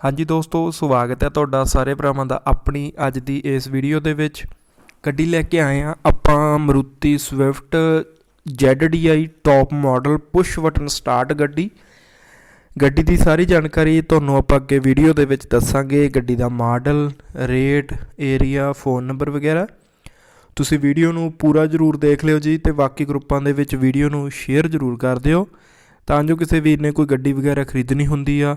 ਹਾਂਜੀ ਦੋਸਤੋ, ਸਵਾਗਤ ਹੈ ਤੁਹਾਡਾ ਸਾਰੇ ਭਰਾਵਾਂ ਦਾ ਆਪਣੀ ਅੱਜ ਦੀ ਇਸ ਵੀਡੀਓ ਦੇ ਵਿੱਚ। ਗੱਡੀ ਲੈ ਕੇ ਆਏ ਆ ਆਪਾਂ Maruti Swift ZDI top model push button start ਗੱਡੀ। ਗੱਡੀ ਦੀ ਸਾਰੀ ਜਾਣਕਾਰੀ ਤੁਹਾਨੂੰ ਆਪਾਂ ਅੱਗੇ ਵੀਡੀਓ ਦੇ ਵਿੱਚ ਦੱਸਾਂਗੇ। ਗੱਡੀ ਦਾ model rate area phone number ਵਗੈਰਾ। ਤੁਸੀਂ ਵੀਡੀਓ ਨੂੰ ਪੂਰਾ ਜ਼ਰੂਰ ਦੇਖ ਲਿਓ ਜੀ ਤੇ ਬਾਕੀ ਗਰੁੱਪਾਂ ਦੇ ਵਿੱਚ ਵੀਡੀਓ ਨੂੰ ਸ਼ੇਅਰ ਜ਼ਰੂਰ ਕਰ ਦਿਓ। ਤਾਂ ਜੋ ਕਿਸੇ ਵੀਰ ਨੇ ਕੋਈ ਗੱਡੀ ਵਗੈਰਾ ਖਰੀਦਣੀ ਹੁੰਦੀ ਆ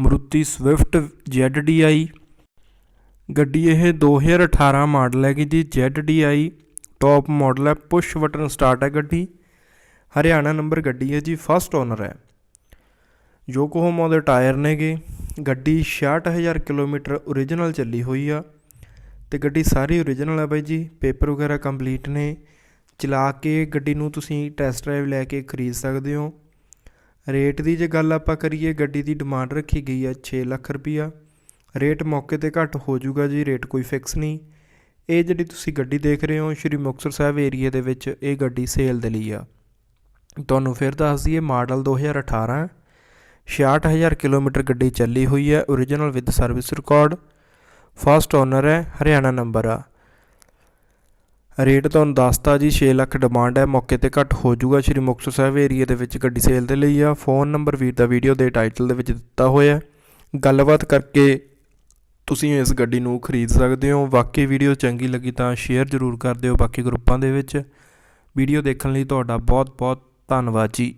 ਮਰੂਤੀ ਸਵਿਫਟ ZDI ਗੱਡੀ ਇਹ 2018 ਮਾਡਲ ਹੈਗੀ ਜੀ ZDI ਟੌਪ ਮਾਡਲ ਹੈ ਪੁਸ਼ ਬਟਨ ਸਟਾਰਟ ਹੈ ਗੱਡੀ। ਹਰਿਆਣਾ ਨੰਬਰ ਗੱਡੀ ਹੈ ਜੀ ਫਸਟ ਓਨਰ ਹੈ। ਯੋਕੋਹਾਮਾ ਦੇ ਟਾਇਰ ਨੇਗੇ। ਗੱਡੀ 66000 ਕਿਲੋਮੀਟਰ ਓਰੀਜਨਲ ਚੱਲੀ ਹੋਈ ਆ। ਤੇ ਗੱਡੀ ਸਾਰੀ ਓਰੀਜਨਲ ਹੈ ਬਾਈ ਜੀ ਪੇਪਰ ਵਗੈਰਾ ਕੰਪਲੀਟ ਨੇ। ਚਲਾ ਕੇ ਗੱਡੀ ਨੂੰ ਤੁਸੀਂ ਟੈਸਟ ਡਰਾਈਵ ਲੈ ਕੇ ਖਰੀਦ ਸਕਦੇ ਹੋ। ਰੇਟ ਦੀ ਜੇ ਗੱਲ ਆਪਾਂ ਕਰੀਏ, ਗੱਡੀ ਦੀ ਡਿਮਾਂਡ ਰੱਖੀ ਗਈ ਹੈ 6 ਲੱਖ ਰੁਪਈਆ। ਰੇਟ ਮੌਕੇ ਤੇ ਘੱਟ ਹੋ ਜਾਊਗਾ ਜੀ, ਰੇਟ ਕੋਈ ਫਿਕਸ ਨਹੀਂ। ਇਹ ਜਿਹੜੀ ਤੁਸੀਂ ਗੱਡੀ ਦੇਖ ਰਹੇ ਹੋ, ਸ਼੍ਰੀ ਮੁਕਤਸਰ ਸਾਹਿਬ ਏਰੀਆ ਦੇ ਵਿੱਚ ਇਹ ਗੱਡੀ ਸੇਲ ਦੇ ਲਈ ਆ। ਤੁਹਾਨੂੰ ਫਿਰ ਦੱਸ ਦਈਏ, ਮਾਡਲ 2018 66000 ਕਿਲੋਮੀਟਰ ਗੱਡੀ ਚੱਲੀ ਹੋਈ ਹੈ original with service record first owner ਹੈ, ਹਰਿਆਣਾ ਨੰਬਰ ਆ। ਰੇਟ ਤੁਹਾਨੂੰ ਦੱਸਤਾ ਜੀ 6 ਲੱਖ ਡਿਮਾਂਡ ਹੈ, ਮੌਕੇ ਤੇ ਘੱਟ ਹੋ ਜਾਊਗਾ। ਸ਼੍ਰੀ ਮੁਕਤਸਰ ਸਾਹਿਬ ਏਰੀਆ ਦੇ ਵਿੱਚ ਗੱਡੀ ਸੇਲ ਦੇ ਲਈ ਆ। ਫੋਨ ਨੰਬਰ ਵੀਰ ਦਾ ਵੀਡੀਓ ਦੇ ਟਾਈਟਲ ਦੇ ਵਿੱਚ ਦਿੱਤਾ ਹੋਇਆ ਗੱਲਬਾਤ ਕਰਕੇ ਤੁਸੀਂ ਇਸ ਗੱਡੀ ਨੂੰ ਖਰੀਦ ਸਕਦੇ ਹੋ। ਵਾਕਈ ਵੀਡੀਓ ਚੰਗੀ ਲੱਗੀ ਤਾਂ ਸ਼ੇਅਰ ਜ਼ਰੂਰ ਕਰ ਦਿਓ ਬਾਕੀ ਗਰੁੱਪਾਂ ਦੇ ਵਿੱਚ। ਵੀਡੀਓ ਦੇਖਣ ਲਈ ਤੁਹਾਡਾ ਬਹੁਤ ਬਹੁਤ ਧੰਨਵਾਦ ਜੀ।